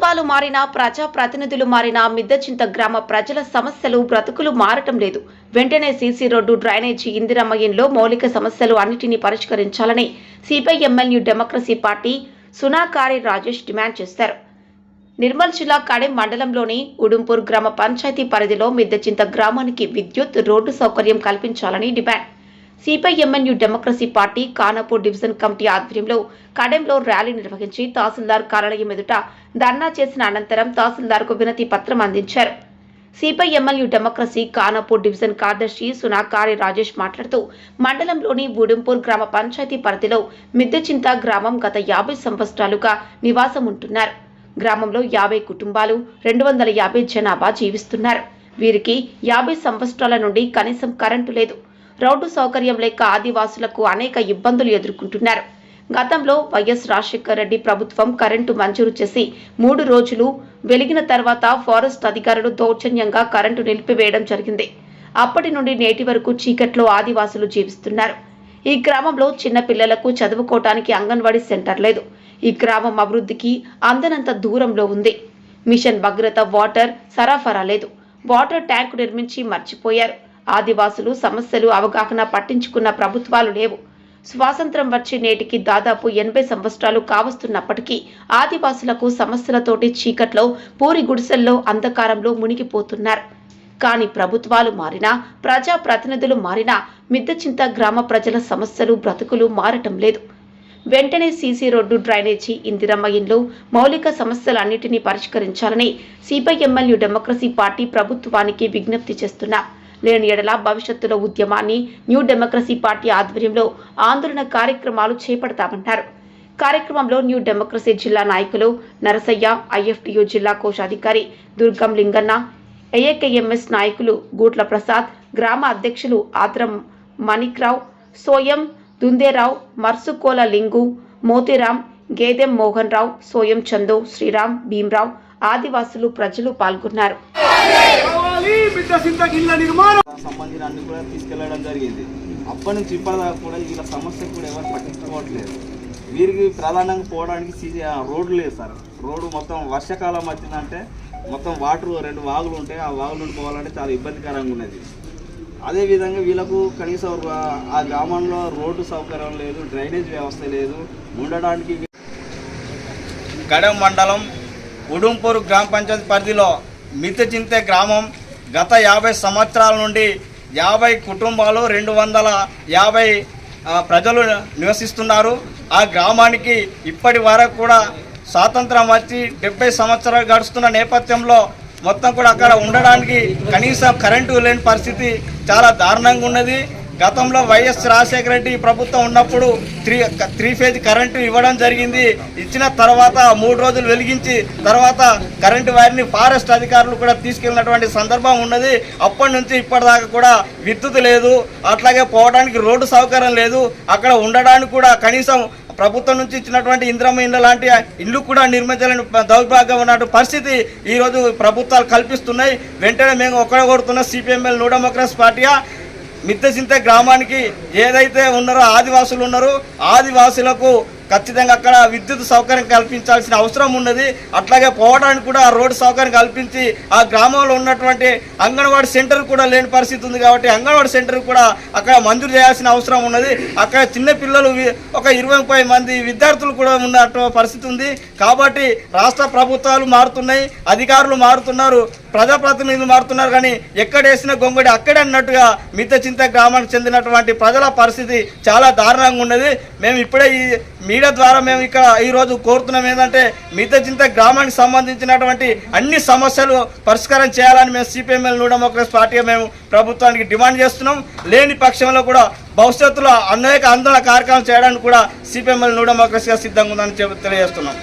ప్రభుత్వాలు మారినా ప్రజా ప్రతినిధులు మారినా మిద్దచింత గ్రామ ప్రజల సమస్యలు బ్రతుకులు మారటం లేదు. వెంటనే సీసీ రోడ్డు డ్రైనేజీ ఇందిరమ్మయంలో మౌలిక సమస్యలు అన్నిటినీ పరిష్కరించాలని CPI MLA democracy party సునాకారి Rajesh demand చేశారు. నిర్మల్ జిల్లా కడెం మండలంలోని ఉడుంపూర్ గ్రామ పంచాయతీ పరిధిలో మిద్దచింత గ్రామానికి విద్యుత్ రోడ్డు సౌకర్యం కల్పించాలని demand. CPI ML new democracy party Khanapur division committee ఆధ్వర్యంలో కడెంలో ర్యాలీ నిర్వహించి తహసీల్దార్ కార్యాలయం ఎదుట ధర్నా చేసిన అనంతరం తహసీల్దార్కు వినతి పత్రం అందించారు. సిపిఐ డెమోక్రసీ ఖానాపూర్ డివిజన్ కార్యదర్శి సునాకారి రాజేష్ మాట్లాడుతూ మండలంలోని ఉడుంపూర్ గ్రామ పంచాయతీ పరిధిలో మిద్దెచింత గ్రామం గత యాభై సంవత్సరాలుగా నివాసం ఉంటున్నారు. గ్రామంలో యాభై కుటుంబాలు రెండు వందల యాభై జనాభా జీవిస్తున్నారు. వీరికి యాభై సంవత్సరాల నుండి కనీసం కరెంటు లేదు. రోడ్డు సౌకర్యం లేక ఆదివాసులకు అనేక ఇబ్బందులు ఎదుర్కొంటున్నారు. గతంలో వైఎస్ రాజశేఖర రెడ్డి ప్రభుత్వం కరెంటు మంజూరు చేసి మూడు రోజులు వెలిగిన తర్వాత ఫారెస్ట్ అధికారులు దౌర్జన్యంగా కరెంటు నిలిపివేయడం జరిగింది. అప్పటి నుండి నేటి వరకు చీకట్లో ఆదివాసులు జీవిస్తున్నారు. ఈ గ్రామంలో చిన్న పిల్లలకు చదువుకోవటానికి అంగన్వాడీ సెంటర్ లేదు. ఈ గ్రామం అభివృద్ధికి అందనంత దూరంలో ఉంది. మిషన్ భగ్రత వాటర్ సరఫరా లేదు. వాటర్ ట్యాంకు నిర్మించి మర్చిపోయారు. ఆదివాసులు సమస్యలు అవగాహన పట్టించుకున్న ప్రభుత్వాలు లేవు. స్వాతంత్రం వచ్చి నేటికి దాదాపు ఎనభై సంవత్సరాలు కావస్తున్నప్పటికీ ఆదివాసులకు సమస్యలతోటి చీకట్లో పూరి గుడిసెల్లో అంధకారంలో మునిగిపోతున్నారు. కానీ ప్రభుత్వాలు మారినా ప్రజా ప్రతినిధులు మారినా మిద్దచింత గ్రామ ప్రజల సమస్యలు బ్రతుకులు మారటం లేదు. వెంటనే సీసీ రోడ్డు డ్రైనేజీ ఇందిరమ్మ ఇండ్లు మౌలిక సమస్యలన్నిటినీ పరిష్కరించాలని సిపిఐ ఎమ్మెల్యే డెమోక్రసీ పార్టీ ప్రభుత్వానికి విజ్ఞప్తి చేస్తున్నారు లేని ఎడల భవిష్యత్తులో ఉద్యమాన్ని న్యూ డెమోక్రసీ పార్టీ ఆధ్వర్యంలో ఆందోళన కార్యక్రమాలు చేపడతామన్నారు కార్యక్రమంలో న్యూ డెమోక్రసీ జిల్లా నాయకులు నరసయ్య ఐఎఫ్టియు జిల్లా కోశాధికారి దుర్గం లింగన్న ఏఏకేఎంఎస్ నాయకులు గూట్ల ప్రసాద్ గ్రామ అధ్యక్షులు ఆత్రం మణిక్రావు సోయం దుందేరావు మర్సుకోల లింగు మోతిరాం గేదెం మోహన్ రావు సోయం చందు శ్రీరామ్ భీమ్రావ్ ఆదివాసులు ప్రజలు పాల్గొన్నారు. కావాలి బిడ్డ సింతకి ఇళ్ళ నిర్మాణం. సంబంధించిన అన్ని కూడా తీసుకెళ్ళడం జరిగింది. అప్పటి నుంచి ఇప్పటిదాకా కూడా వీళ్ళ సమస్య కూడా ఎవరు పట్టించుకోవట్లేదు. వీరికి ప్రధానంగా పోవడానికి సీజీ ఆ రోడ్డు లేదు సార్. రోడ్డు మొత్తం వర్షాకాలం వచ్చిందంటే మొత్తం వాటర్ రెండు వాగులు ఉంటాయి. ఆ వాగులు పోవాలంటే చాలా ఇబ్బందికరంగా ఉన్నది. అదేవిధంగా వీళ్ళకు కనీసం ఆ గ్రామంలో రోడ్డు సౌకర్యం లేదు డ్రైనేజ్ వ్యవస్థ లేదు. ఉండడానికి గడెం మండలం ఉడుంపూర్ గ్రామ పంచాయతీ పరిధిలో మితచింతే గ్రామం గత యాభై సంవత్సరాల నుండి యాభై కుటుంబాలు రెండు వందల యాభై ప్రజలు నివసిస్తున్నారు. ఆ గ్రామానికి ఇప్పటి వరకు కూడా స్వాతంత్రం వచ్చి డెబ్బై సంవత్సరాలు గడుస్తున్న నేపథ్యంలో మొత్తం కూడా అక్కడ ఉండడానికి కనీసం కరెంటు లేని పరిస్థితి చాలా దారుణంగా ఉన్నది. గతంలో వైఎస్ రాజశేఖర రెడ్డి ప్రభుత్వం ఉన్నప్పుడు త్రీ త్రీ ఫేజ్ కరెంటు ఇవ్వడం జరిగింది. ఇచ్చిన తర్వాత మూడు రోజులు వెలిగించి తర్వాత కరెంటు వైర్ని ఫారెస్ట్ అధికారులు కూడా తీసుకెళ్ళినటువంటి సందర్భం ఉన్నది. అప్పటి నుంచి ఇప్పటిదాకా కూడా విద్యుత్ లేదు. అట్లాగే పోవడానికి రోడ్డు సౌకర్యం లేదు. అక్కడ ఉండడానికి కూడా కనీసం ప్రభుత్వం నుంచి ఇచ్చినటువంటి ఇంద్రమ్మ ఇండ్ల లాంటి ఇల్లు కూడా నిర్మించాలని దౌర్భాగ్యం ఉన్న పరిస్థితి ఈరోజు ప్రభుత్వాలు కల్పిస్తున్నాయి. వెంటనే మేము ఒక్కడ కొడుతున్న సిపిఎంఎల్ న్యూ డెమోక్రసీ పార్టీయా మిద్దెసింత గ్రామానికి ఏదైతే ఉన్నారో ఆదివాసులు ఉన్నారో ఆదివాసులకు ఖచ్చితంగా అక్కడ విద్యుత్ సౌకర్యం కల్పించాల్సిన అవసరం ఉన్నది. అట్లాగే పోవడానికి కూడా ఆ రోడ్డు సౌకర్యం కల్పించి ఆ గ్రామంలో ఉన్నటువంటి అంగన్వాడీ సెంటర్ కూడా లేని పరిస్థితి ఉంది కాబట్టి అంగన్వాడీ సెంటర్ కూడా అక్కడ మంజూరు చేయాల్సిన అవసరం ఉన్నది. అక్కడ చిన్నపిల్లలు ఒక ఇరవై ముప్పై మంది విద్యార్థులు కూడా ఉన్నట్టు పరిస్థితి ఉంది. కాబట్టి రాష్ట్ర ప్రభుత్వాలు మారుతున్నాయి అధికారులు మారుతున్నారు ప్రజాప్రతినిధులు మారుతున్నారు కానీ ఎక్కడ వేసిన గొంగడి అక్కడే అన్నట్టుగా మిత చింత గ్రామానికి చెందినటువంటి ప్రజల పరిస్థితి చాలా దారుణంగా ఉన్నది. మేము ఇప్పుడే ఈ మీడియా ద్వారా మేము ఇక్కడ ఈరోజు కోరుతున్నాం ఏంటంటే మిగతా చింత గ్రామానికి సంబంధించినటువంటి అన్ని సమస్యలు పరిష్కారం చేయాలని మేము సిపిఎంఎల్ న్యూ డెమోక్రసీ పార్టీగా మేము ప్రభుత్వానికి డిమాండ్ చేస్తున్నాం. లేని పక్షంలో కూడా భవిష్యత్తులో అనేక ఆందోళన కార్యక్రమం చేయడానికి కూడా సిపిఎంఎల్ న్యూ డెమోక్రసీగా సిద్ధంగా ఉందని తెలియజేస్తున్నాం.